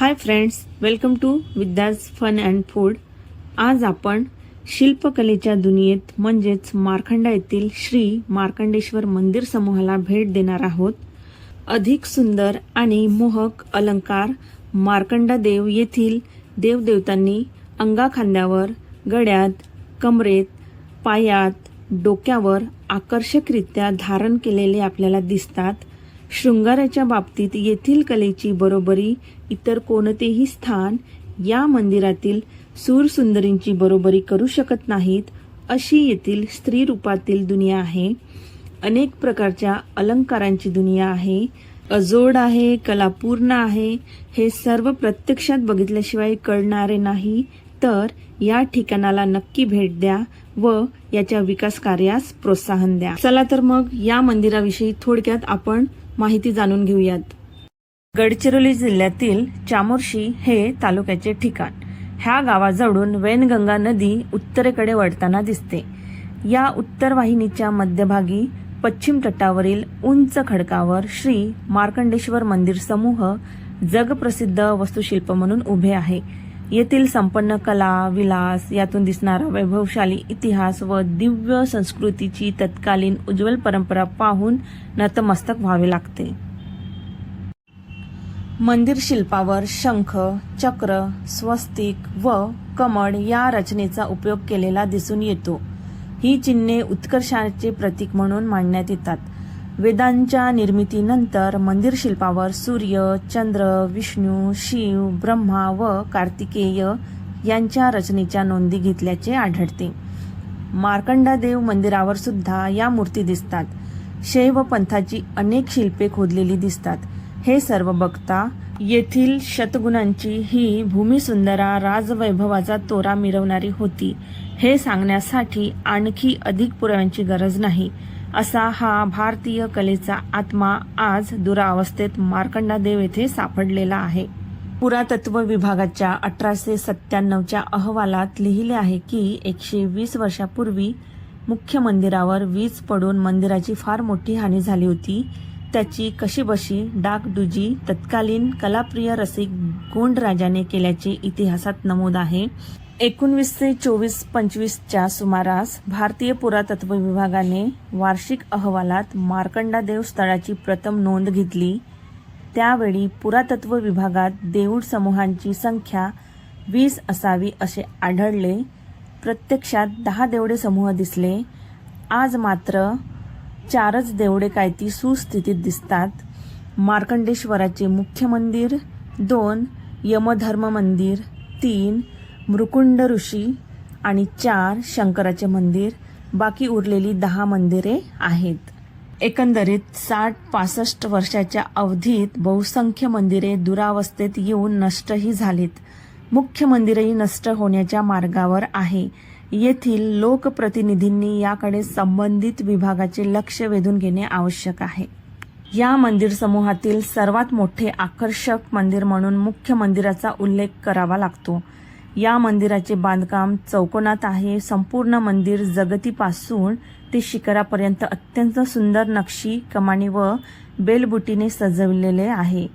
Hi friends welcome to Vidya's fun and food आज आपण शिल्पकलेच्या दुनियेत म्हणजेच मार्कंडा येथील श्री मार्कंडेश्वर मंदिर समूहाला भेट देणार आहोत. अधिक सुंदर आणि मोहक अलंकार मार्कंडा देव येथील देवदेवतांनी अंगाखांद्यावर गड्यात कमरेत पायात डोक्यावर आकर्षकरित्या धारण केलेले आपल्याला दिसतात. शृंगाराच्या बाबतीत येथील कलेची बरोबरी इतर कोणतेही स्थान या मंदिरातील सूरसुंदरींची बरोबरी करू शकत नाहीत अशी येथील स्त्री रूपातील दुनिया आहे. अनेक प्रकारच्या अलंकारांची दुनिया आहे. अजोड आहे कलापूर्ण आहे. हे सर्व प्रत्यक्षात बघितल्याशिवाय कळणारे नाही. तर या ठिकाणाला नक्की भेट द्या व याच्या विकास कार्यास प्रोत्साहन द्या. चला तर मग या मंदिराविषयी थोडक्यात आपण माहिती जाणून घेऊयात. गडचिरोली जिल्ह्यातील चामोर्शी हे तालुक्याचे ठिकाण. ह्या गावाजवळून वैनगंगा नदी उत्तरेकडे वळताना दिसते. या उत्तर वाहिनीच्या मध्यभागी पश्चिम तटावरील उंच खडकावर श्री मार्कंडेश्वर मंदिर समूह जगप्रसिद्ध वस्तुशिल्प म्हणून उभे आहे. येथील संपन्न कला विलास यातून दिसणारा वैभवशाली इतिहास व दिव्य संस्कृतीची तत्कालीन उज्ज्वल परंपरा पाहून नतमस्तक व्हावे लागते. मंदिर शिल्पावर शंख चक्र स्वस्तिक व कमळ या रचनेचा उपयोग केलेला दिसून येतो. ही चिन्हे उत्कर्षाचे प्रतीक म्हणून मांडण्यात येतात. वेदांच्या निर्मितीनंतर मंदिर शिल्पावर सूर्य चंद्र विष्णू शिव ब्रह्मा व कार्तिकेय यांच्या रचनेच्या नोंदी घेतल्याचे आढळते. मार्कंडादेव मंदिरावर सुद्धा या मूर्ती दिसतात. शैव पंथाची अनेक शिल्पे खोदलेली दिसतात. हे सर्व बघता येथील शतगुणांची ही भूमिसुंदरा राजवैभवाचा तोरा मिरवणारी होती. हे सांगण्यासाठी आणखी अधिक पुराव्यांची गरज नाही. असा हा भारतीय कलेचा आत्मा आज दुरावस्थेत मार्कंडादेव येथे सापडलेला आहे. पुरातत्व विभागाच्या अठराशे सत्त्याण्णवच्या अहवालात लिहिले आहे की एकशे वीस वर्षापूर्वी मुख्य मंदिरावर वीज पडून मंदिराची फार मोठी हानी झाली होती. त्याची कशीबशी डागडुजी तत्कालीन कलाप्रिय रसिक गोंडराजाने केल्याचे इतिहासात नमूद आहे. एकोणवीस ते चोवीस पंचवीसच्या सुमारास भारतीय पुरातत्व विभागाने वार्षिक अहवालात मार्कंडा देव स्थळाची प्रथम नोंद घेतली. त्यावेळी पुरातत्व विभागात देऊळ समूहांची संख्या वीस असावी असे आढळले. प्रत्यक्षात दहा देवडे समूह दिसले. आज मात्र चारच देवडे काय ती सुस्थितीत दिसतात. मार्कंडेश्वराचे मुख्य मंदिर दोन यमधर्म मंदिर तीन मृकुंड ऋषी आणि चार शंकराचे मंदिर बाकी उरलेली दहा मंदिरे आहेत. एकंदरीत साठ पासष्ट वर्षाच्या अवधीत बहुसंख्य मंदिरे दुरावस्थेत येऊन नष्टही झालीत. मुख्य मंदिरही नष्ट होण्याच्या मार्गावर आहे. येथील लोकप्रतिनिधींनी याकडे संबंधित विभागाचे लक्ष वेधून घेणे आवश्यक आहे. या मंदिर समूहातील सर्वात मोठे आकर्षक मंदिर म्हणून मुख्य मंदिराचा उल्लेख करावा लागतो. या मंदिराचे बांधकाम चौकोनात आहे. संपूर्ण मंदिर जगतीपासून ते शिखरापर्यंत अत्यंत सुंदर नक्षी कमानी व बेलबुटीने सजवलेले आहे.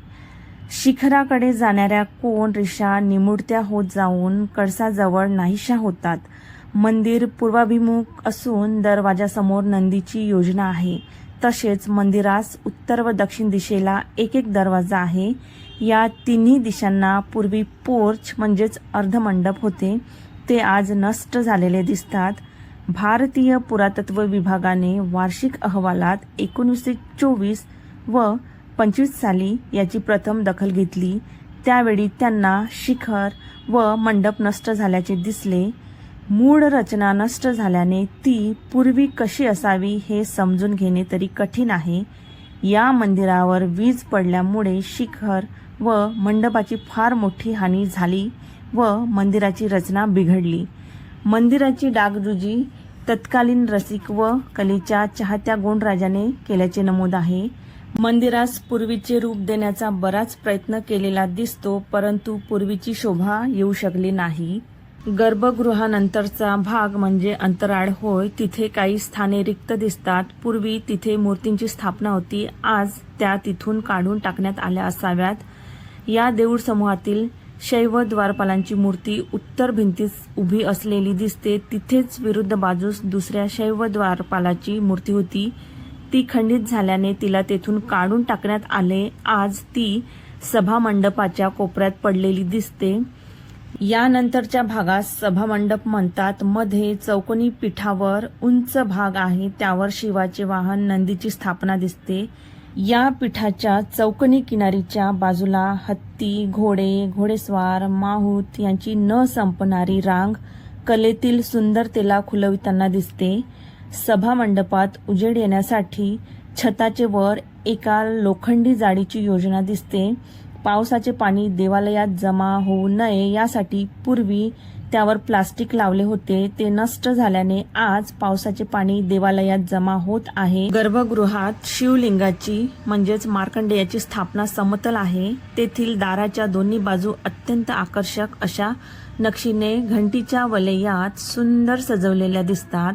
शिखराकडे जाणाऱ्या कोण रिषा निमुळत्या होत जाऊन कळसाजवळ नाहीशा होतात. मंदिर पूर्वाभिमुख असून दरवाजासमोर नंदीची योजना आहे. तसेच मंदिरास उत्तर व दक्षिण दिशेला एक एक दरवाजा आहे. या तिन्ही दिशांना पूर्वी पोर्च म्हणजेच अर्धमंडप होते. ते आज नष्ट झालेले दिसतात. भारतीय पुरातत्व विभागाने वार्षिक अहवालात एकोणीसशे चोवीस व पंचवीस साली याची प्रथम दखल घेतली. त्यावेळी त्यांना शिखर व मंडप नष्ट झाल्याचे दिसले. मूळ रचना नष्ट झाल्याने ती पूर्वी कशी असावी हे समजून घेणे तरी कठीण आहे. या मंदिरावर वीज पडल्यामुळे शिखर व मंडपाची फार मोठी हानी झाली व मंदिराची रचना बिघडली. मंदिराची डागडुजी तत्कालीन रसिक व कलेच्या चाहत्या गोंडराजाने केल्याचे नमूद आहे. मंदिरास पूर्वीचे रूप देण्याचा बराच प्रयत्न केलेला दिसतो परंतु पूर्वीची शोभा येऊ शकली नाही. गर्भगृहानंतरचा भाग म्हणजे अंतराळ होय तिथे काही स्थाने रिक्त दिसतात. पूर्वी तिथे मूर्तींची स्थापना होती. आज त्या तिथून काढून टाकण्यात आल्या असाव्यात. या देऊळ समूहातील शैव द्वारपालांची मूर्ती उत्तर भिंतीस उभी असलेली दिसते. तिथेच विरुद्ध बाजूस दुसऱ्या शैव द्वारपालाची मूर्ती होती. ती खंडित झाल्याने तिला तेथून काढून टाकण्यात आले. आज ती सभामंडपाच्या कोपऱ्यात पडलेली दिसते. यानंतरच्या भागास सभामंडप म्हणतात मध्ये चौकोनी पीठावर उंच भाग आहे त्यावर शिवाचे वाहन नंदीची स्थापना दिसते. या पीठाच्या चौकनी किनारीच्या बाजूला हत्ती घोडे घोडेस्वार माहूत यांची न संपणारी रांग कलेतील सुंदरतेला खुलविताना दिसते. सभामंडपात उजेड येण्यासाठी छताचे वर एका लोखंडी जाळीची योजना दिसते. पावसाचे पाणी देवालयात जमा होऊ नये यासाठी पूर्वी त्यावर प्लास्टिक लावले होते. ते नष्ट झाल्याने आज पावसाचे पाणी देवालयात जमा होत आहे. गर्भगृहात शिवलिंगाची म्हणजेच मार्कंडेयाची स्थापना समतल आहे. तेथील दाराच्या दोन्ही बाजू अत्यंत आकर्षक अशा नक्षीने घंटीच्या वलयात सुंदर सजवलेल्या दिसतात.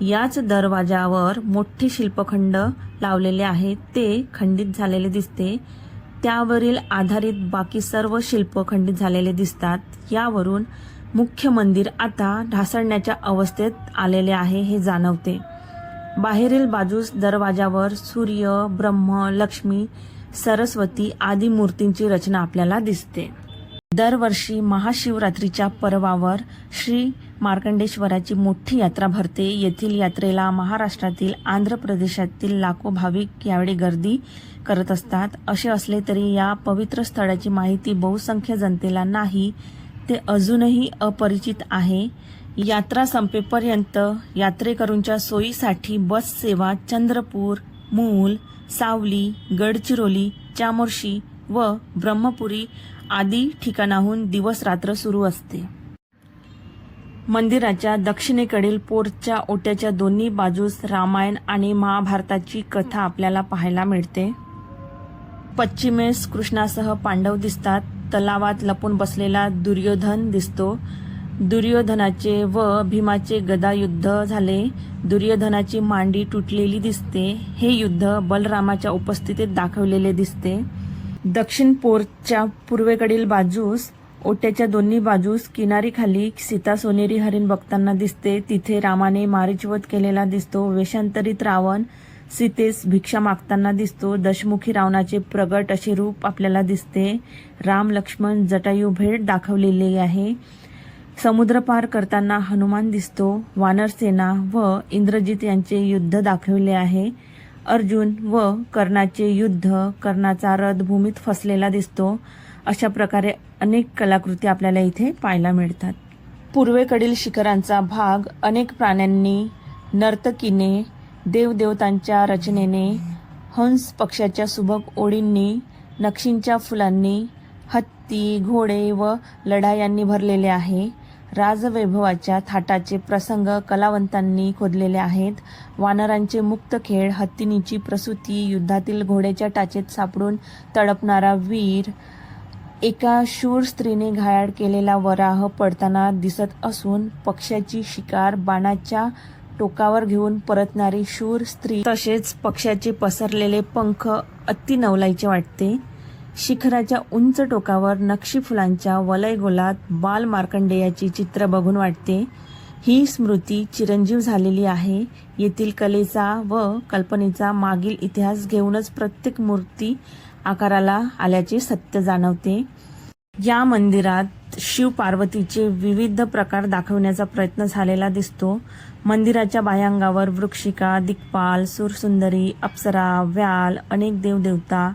याच दरवाजावर मोठे शिल्पखंड लावलेले आहे ते खंडित झालेले दिसते. त्यावरील आधारित बाकी सर्व शिल्प खंडित झालेले दिसतात. यावरून मुख्य मंदिर आता ढासळण्याच्या अवस्थेत आलेले आहे हे जाणवते. बाहेरील बाजूस दरवाजावर सूर्य ब्रह्म लक्ष्मी सरस्वती आदी मूर्तींची रचना आपल्याला दिसते. दरवर्षी महाशिवरात्रीच्या पर्वावर श्री मार्कंडेश्वराची मोठी यात्रा भरते. येथील यात्रेला महाराष्ट्रातील आंध्र प्रदेशातील लाखो भाविक यावेळी गर्दी करत असतात. असे असले तरी या पवित्र स्थळाची माहिती बहुसंख्य जनतेला नाही ते अजूनही अपरिचित आहे. यात्रा संपेपर्यंत यात्रेकरूंच्या सोयीसाठी बस सेवा चंद्रपूर मूल सावली गडचिरोली चामोर्शी व ब्रह्मपुरी आदी ठिकाणाहून दिवस रात्र सुरू असते. मंदिराच्या दक्षिणेकडील पोरच्या ओट्याच्या दोन्ही बाजूस रामायण आणि महाभारताची कथा आपल्याला पाहायला मिळते. पश्चिमेस कृष्णासह पांडव दिसतात तलावात लपून बसलेला दुर्योधन दिसतो. दुर्योधनाचे व भीमाचे गदायुद्ध झाले. दुर्योधनाची मांडी तुटलेली दिसते. हे युद्ध बलरामाच्या उपस्थितीत दाखवलेले दिसते. दक्षिण पोरच्या पूर्वेकडील बाजूस ओट्याच्या दोन्ही बाजूस किनारी खाली सीता सोनेरी हरिण बघताना दिसते. तिथे रामाने मारिचवध केलेला दिसतो. वेषांतरित रावण सीतेस भिक्षा मागताना दिसतो. दशमुखी रावणाचे प्रगट असे रूप आपल्याला दिसते. राम लक्ष्मण जटायू भेट दाखवलेली आहे. समुद्र पार करताना हनुमान दिसतो. वानरसेना व इंद्रजित यांचे युद्ध दाखवले आहे. अर्जुन व कर्णाचे युद्ध कर्णाचा रथ भूमीत फसलेला दिसतो. अशा प्रकारे अनेक कलाकृती आपल्याला इथे पाहायला मिळतात. पूर्वेकडील शिखरांचा भाग अनेक प्राण्यांनी नर्तकीने देवदेवतांच्या रचनेने हंस पक्षाच्या सुबक ओळींनी नक्षींच्या फुलांनी हत्ती घोडे व लढायांनी भरलेले आहे. राजवैभवाच्या थाटाचे प्रसंग कलावंतांनी खोदलेले आहेत. वानरांचे मुक्त खेळ हत्तीनीची प्रसूती युद्धातील घोड्याच्या टाचेत सापडून तडपणारा वीर एका शूर स्त्रीने घायाळ केलेला वराह पडताना दिसत असून पक्षाची शिकार बाणाच्या टोकावर घेऊन परतणारी शूर स्त्री तसेच पक्षाचे पसरलेले पंख अति नवलायचे वाटते. शिखराच्या उंच टोकावर नक्षी फुलांच्या वलयगोलात बाल मार्कंडेयाची चित्र बघून वाटते. ही स्मृती चिरंजीव झालेली आहे. येथील कलेचा व कल्पनेचा मागील इतिहास घेऊनच प्रत्येक मूर्ती आकाराला आल्याचे सत्य जाणवते. या मंदिरात शिव पार्वतीचे विविध प्रकार दाखवण्याचा प्रयत्न झालेला दिसतो. मंदिराच्या बाह्यांगावर वृक्षिका दिग्पाल सुरसुंदरी अप्सरा व्याल अनेक देवदेवता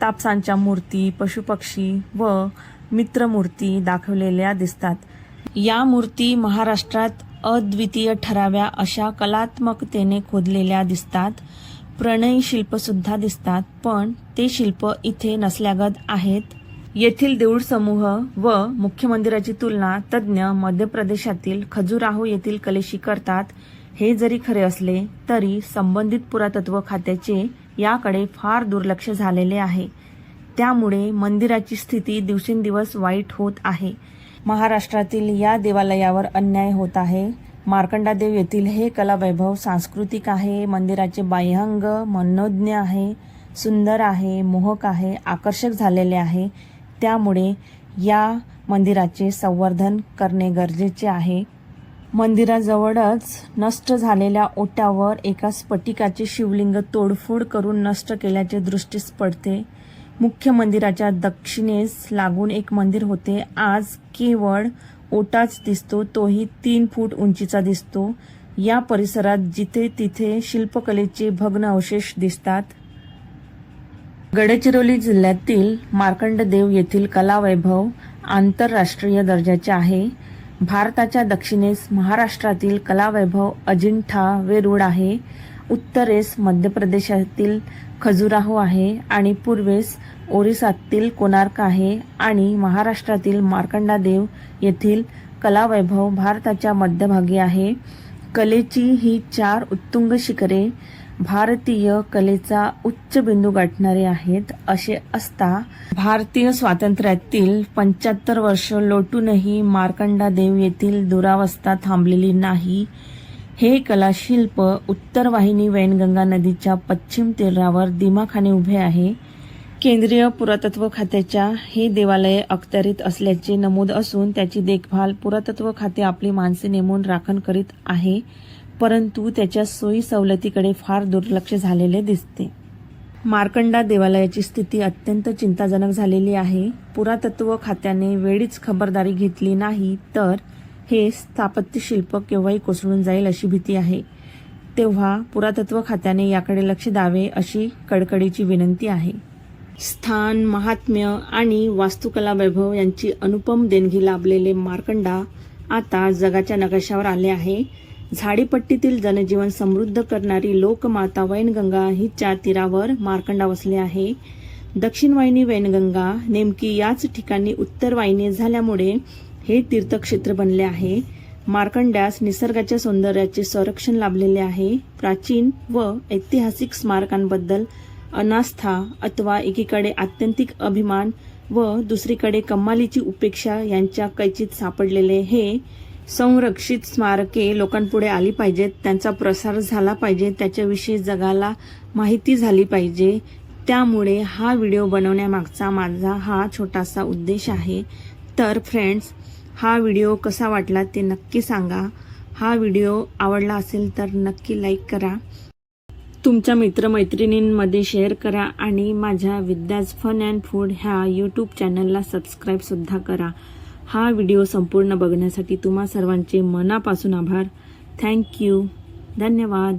तापसांच्या मूर्ती पशुपक्षी व मित्रमूर्ती दाखवलेल्या दिसतात. या मूर्ती महाराष्ट्रात अद्वितीय ठराव्या अशा कलात्मकतेने खोदलेल्या दिसतात. प्रणयी शिल्पसुद्धा दिसतात पण ते शिल्प इथे नसल्यागत आहेत. येथील देऊळ समूह व मुख्य मंदिराची तुलना तज्ज्ञ मध्य प्रदेशातील खजुराहो येथील कलेशी करतात. हे जरी खरे असले तरी संबंधित पुरातत्व खात्याचे याकडे फार दुर्लक्ष झालेले आहे. त्यामुळे मंदिराची स्थिती दिवसेंदिवस वाईट होत आहे. महाराष्ट्रातील या देवालयावर अन्याय होत आहे. मार्कंडादेव येथील हे कलावैभव सांस्कृतिक आहे मंदिराचे बाह्यांग मनोज्ञ आहे सुंदर आहे मोहक आहे आकर्षक झालेले आहे. त्यामुळे या मंदिराचे संवर्धन करणे गरजेचे आहे. मंदिराजवळच नष्ट झालेल्या ओट्यावर एका स्फटिकाचे शिवलिंग तोडफोड करून नष्ट केल्याचे दृष्टीस पडते. मुख्य मंदिराच्या दक्षिणेस लागून एक मंदिर होते. आज केवळ ओटाच दिसतो तोही तीन फूट उंचीचा दिसतो. या परिसरात जिथे तिथे शिल्पकलेचे भग्न अवशेष दिसतात. गडचिरोली जिल्ह्यातील मार्कंडदेव येथील कलावैभव आंतरराष्ट्रीय दर्जाचे आहे. भारताच्या दक्षिणेस महाराष्ट्रातील कलावैभव अजिंठा वेरूळ आहे. उत्तरेस मध्य प्रदेशातील खजुराहो आहे आणि पूर्वेस ओरिसातील कोणार्क आहे आणि महाराष्ट्रातील मार्कंडादेव येथील कलावैभव भारताच्या मध्यभागी आहे. कलेची ही चार उत्तुंग शिखरे भारतीय कलेचा उच्च बिंदू गाठणारे आहेत असे असता भारतीय स्वातंत्र्यातील पंच्याहत्तर वर्ष लोटूनही मार्कंडादेव येथील दुरावस्था थांबलेली नाही. हे कलाशिल्प उत्तर वाहिनी वैनगंगा नदीच्या पश्चिम तीरावर दिमाखाने उभे आहे. केंद्रीय पुरातत्व खात्याच्या हे देवालय अखत्यारीत असल्याचे नमूद असून त्याची देखभाल पुरातत्व खाते आपली माणसे नेमून राखण करीत आहे परंतु त्याच्या सोयी सवलतीकडे फार दुर्लक्ष झालेले दिसते. मार्कंडा देवालयाची स्थिती अत्यंत चिंताजनक झालेली आहे. पुरातत्व खात्याने वेळीच खबरदारी घेतली नाही तर हे स्थापत्यशिल्प केव्हाही कोसळून जाईल अशी भीती आहे. तेव्हा पुरातत्व खात्याने याकडे लक्ष द्यावे अशी कडकडीची विनंती आहे. स्थान महात्म्य आणि वास्तुकला वैभव यांची अनुपम देणगी लाभलेले मार्कंडा आता जगाच्या नकाशावर आले आहे. झाडीपट्टीतील जनजीवन समृद्ध करणारी लोकमाता वैनगंगा हिच्या तीरावर मार्कंडा वसले आहे. दक्षिण वाहिनी वैनगंगा नेमकी याच ठिकाणी उत्तर वाहिनी झाल्यामुळे हे तीर्थक्षेत्र बनले आहे. मार्कंड्यास निसर्गाच्या सौंदर्याचे संरक्षण लाभलेले आहे. प्राचीन व ऐतिहासिक स्मारकांबद्दल अनास्था अथवा एकीकडे आत्यंतिक अभिमान व दुसरीकडे कमालीची उपेक्षा यांच्या कैचीत सापडलेले हे संरक्षित स्मारके लोकांपुढे आली पाहिजेत त्यांचा प्रसार झाला पाहिजे त्याच्याविषयी जगाला माहिती झाली पाहिजे. त्यामुळे हा व्हिडिओ बनवण्यामागचा माझा हा छोटासा उद्देश आहे. तर फ्रेंड्स हा व्हिडिओ कसा वाटला ते नक्की सांगा. हा व्हिडिओ आवडला असेल तर नक्की लाईक करा. तुमच्या मित्रमैत्रिणींमध्ये शेअर करा आणि माझ्या विद्याज फन अँड फूड ह्या यूट्यूब चॅनलला सबस्क्राईबसुद्धा करा. हा व्हिडिओ संपूर्ण बघण्यासाठी तुम्हा सर्वांचे मनापासून आभार. थँक्यू धन्यवाद.